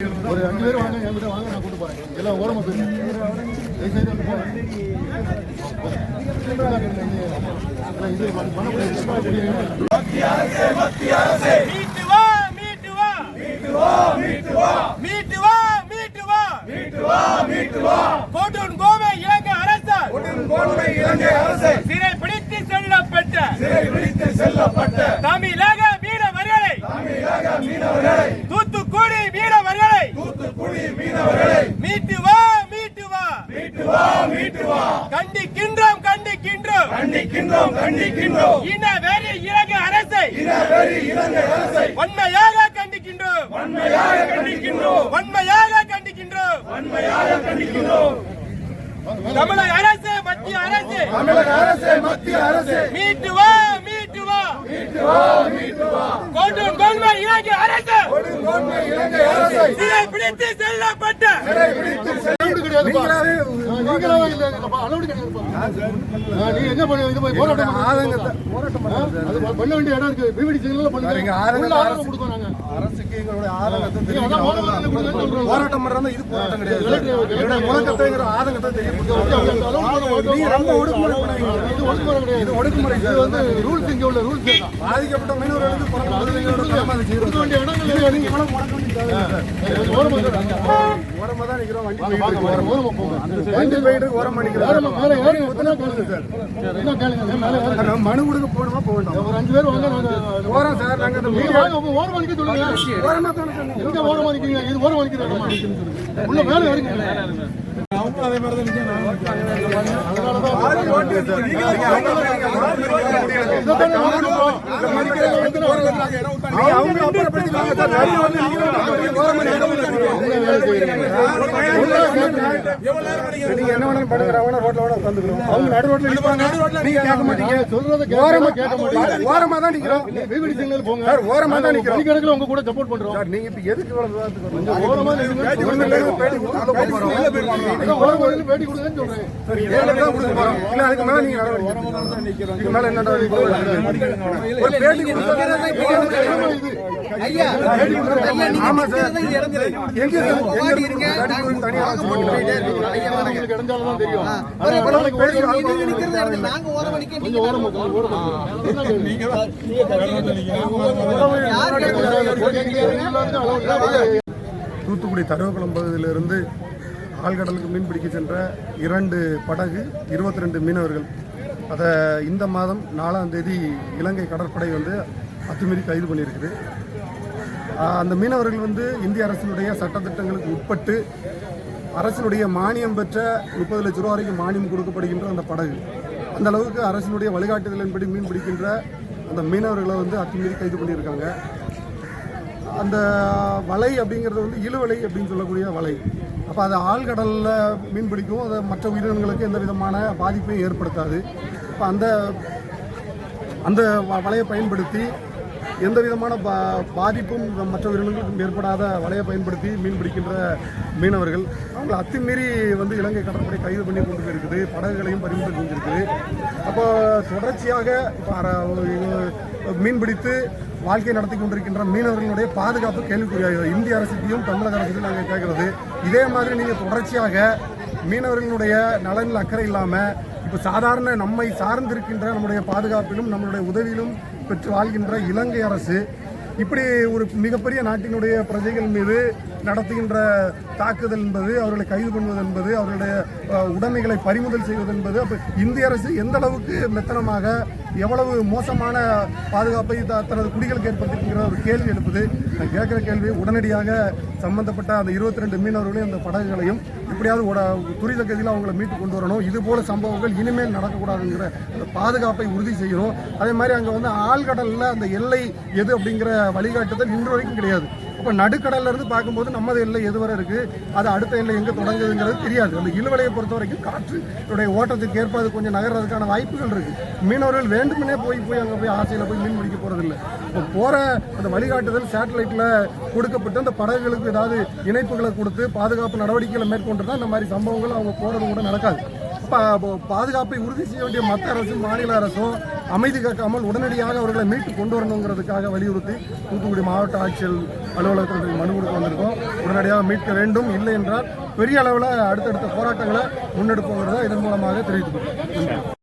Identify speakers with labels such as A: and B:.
A: ஒரு அஞ்சு பேர் வாங்க என் கிட்ட வாங்க நான் கூட்டு போறேன். எல்லாம் ஓரமா போயிருங்க
B: அரசு
C: பிடித்து செல்லப்பட்ட.
B: சிறை பிடித்து செல்லப்பட்ட.
C: கண்டிக்கின்றோம் கண்டிக்கின்றோம். இன வெறி இலங்கை அரசை.
B: இனவெறி இலங்கை அரசை.
C: வன்மையாக கண்டிக்கின்றோம்.
B: வன்மையாக கண்டிக்கின்றோம்.
C: வன்மையாக கண்டிக்கின்றோம்.
B: வன்மையாக கண்டிக்கின்றோம்.
C: தமிழக அரசு மத்திய அரசு.
B: தமிழக அரசே மத்திய அரசே.
C: மீட்டு வா மீட்டு வா.
B: மீட்டு வா மீட்டு வா.
C: கோட்டூர் கோல்மை இலங்கை அரசு.
B: கோடுமை இலங்கை அரசை.
C: சிறை பிடித்து செல்லப்பட்ட.
B: சிறை பிடித்து
A: என்ன பண்ணுவீங்க போராட்டம் போராட்டம் பண்ண வேண்டிய இடம் இருக்கு பிவிடி சிக்னல்ல பண்ணுங்க. ஆதரவு கொடுக்கோம் நாங்க.
D: அரசுக்கு ஆதங்கத்தை
A: போராட்டம்
D: இது போராட்டம் கிடையாது எங்களுடைய முழக்கத்தைங்கிற ஆதங்கத்தை
A: தெரியும்
D: நீங்க ரொம்ப ஒடுக்குமுறை
A: இது ஒடுக்குமுறை கிடையாது.
D: ஒடுக்குமுறை
A: இது வந்து ரூல்ஸ் இங்க உள்ள ரூல்ஸ்
D: பாதிக்கப்பட்ட மீனவர்களுக்கு
A: போராட்டம் வேண்டிய இடங்கள்
D: நீங்க முழக்க வேண்டிய
A: ஓரம் பண்ணிக்கிறோம் சார்.
D: மனு கொடுக்க போகணுமா போக
A: ஒரு அஞ்சு பேர் வாங்க
D: ஓரம் சார்.
A: ஓரம் மணிக்க சொல்லுங்க.
D: ஓரமா
A: ஓரம் மணிக்கிறீங்க இது ஓரம் மணிக்கிறீங்க உள்ள
D: வேலை இருக்கு. அவங்களும் அதே
A: மாதிரி தான் நிக்கணும்
D: நீங்க என்ன வேணாலும் படுக்கிறவங்க ரோட்ல வேணா உட்காந்துக்கிறோம் நீங்க கேட்க மாட்டீங்க
A: சொல்றது
D: ஓரமா
A: கேட்க மாட்டீங்க
D: தான் நிக்கிறோம்
A: போங்க
D: சார் ஓரமா தான் நிக்கிறோம்
A: கணக்கில் உங்க கூட சப்போர்ட் பண்றோம்
D: சார் நீங்க எதுக்கு இவ்வளவு
A: ஓரமா
D: பேட்டி
A: கொடுங்கன்னு சொல்றேன்
D: இல்ல அதுக்கு மேல நீங்க மேல என்ன பேட்டி தூத்துக்குடி தருவக்குளம் பகுதியிலிருந்து ஆழ்கடலுக்கு மீன் பிடிக்க சென்ற இரண்டு படகு இருபத்தி ரெண்டு மீனவர்கள். அதை இந்த மாதம் நாலாம் தேதி இலங்கை கடற்படை வந்து அத்துமீறி கைது பண்ணியிருக்குது. அந்த மீனவர்கள் வந்து இந்திய அரசினுடைய சட்டத்திட்டங்களுக்கு உட்பட்டு அரசினுடைய மானியம் பெற்ற முப்பது லட்ச ரூபா வரைக்கும் மானியம் கொடுக்கப்படுகின்ற அந்த படகு. அந்த அளவுக்கு அரசினுடைய வழிகாட்டுதலின்படி மீன் பிடிக்கின்ற அந்த மீனவர்களை வந்து அத்துமீறி கைது பண்ணியிருக்காங்க. அந்த வலை அப்படிங்கிறது வந்து இழுவலை அப்படின்னு சொல்லக்கூடிய வலை. அப்போ அது ஆழ்கடலில் மீன் பிடிக்கும். அதை மற்ற உயிரினங்களுக்கு எந்த விதமான பாதிப்பையும் ஏற்படுத்தாது. இப்போ அந்த அந்த வ- வலையை பயன்படுத்தி எந்த விதமான பா பாதிப்பும் மற்ற உயிரினங்களுக்கும் ஏற்படாத வலையை பயன்படுத்தி மீன் பிடிக்கின்ற மீனவர்கள். அவங்களை அத்துமீறி வந்து இலங்கை கடற்படை கைது பண்ணி கொண்டு போயிருக்குது. படகுகளையும் பறிமுதல் செஞ்சிருக்குது. அப்போ தொடர்ச்சியாக இப்போ மீன் பிடித்து வாழ்க்கை நடத்தி கொண்டிருக்கின்ற மீனவர்களுடைய பாதுகாப்பு கேள்விக்குறியாகிறது. இந்திய அரசுக்கும் தமிழக அரசுக்கும் நாங்கள் கேட்குறது. இதே மாதிரி நீங்கள் தொடர்ச்சியாக மீனவர்களுடைய நலனில் அக்கறை இல்லாமல் இப்போ சாதாரண நம்மை சார்ந்திருக்கின்ற நம்முடைய பாதுகாப்பிலும் நம்மளுடைய உதவியிலும் பெற்று வாழ்கின்ற இலங்கை அரசு இப்படி ஒரு மிகப்பெரிய நாட்டினுடைய பிரஜைகள் மீது நடத்துகின்ற தாக்குதல் என்பது அவர்களை கைது பண்ணுவது என்பது அவர்களுடைய உடைமைகளை பறிமுதல் செய்வது என்பது அப்போ இந்திய அரசு எந்த அளவுக்கு மெத்தனமாக எவ்வளவு மோசமான பாதுகாப்பை த- தனது குடிகளுக்கு ஏற்படுத்திருக்கிற ஒரு கேள்வி எழுப்புது? நான் கேட்குற கேள்வி உடனடியாக சம்பந்தப்பட்ட அந்த இருபத்தி ரெண்டு மீனவர்களையும் அந்த படகுகளையும் எப்படியாவது துரித கதியில் அவங்கள மீட்டு கொண்டு வரணும். இது போல சம்பவங்கள் இனிமேல் நடக்கக்கூடாதுங்கிற அந்த பாதுகாப்பை உறுதி செய்யணும். அதே மாதிரி அங்கே வந்து ஆழ்கடலில் அந்த எல்லை எது அப்படிங்கிற வழிகாட்டுதல் இன்று வரைக்கும் கிடையாது. இப்போ நடுக்கடல்ல இருந்து பார்க்கும்போது நமது எல்லை எது வரை இருக்கு? அது அடுத்த எல்லை எங்கே தொடங்குதுங்கிறது தெரியாது. அந்த இழுவலையை பொறுத்த வரைக்கும் காற்றுடைய ஓட்டத்துக்கு ஏற்ப அது கொஞ்சம் நகர்றதுக்கான வாய்ப்புகள் இருக்கு. மீனவர்கள் வேண்டுமெனே போய் போய் அங்கே போய் ஆசையில் போய் மீன் பிடிக்க போறதில்லை. இப்போ போற அந்த வழிகாட்டுதல் சேட்டலைட்டில் கொடுக்கப்பட்டு அந்த படகுகளுக்கு ஏதாவது இணைப்புகளை கொடுத்து பாதுகாப்பு நடவடிக்கைகளை மேற்கொண்டு தான் இந்த மாதிரி சம்பவங்கள் அவங்க போறது கூட நடக்காது. இப்போ பாதுகாப்பை உறுதி செய்ய வேண்டிய மத்திய அரசும் மாநில அரசும் அமைதி காக்காமல் உடனடியாக அவர்களை மீட்டு கொண்டு வரணுங்கிறதுக்காக வலியுறுத்தி தூத்துக்குடி மாவட்ட ஆட்சியர் அலுவலகத்தில் மனு கொடுக்க வந்திருக்கோம். உடனடியாக மீட்க வேண்டும். இல்லை என்றால் பெரிய அளவில் அடுத்தடுத்த போராட்டங்களை முன்னெடுப்போங்கிறத இதன் மூலமாக தெரிவித்துக் கொள்கிறோம்.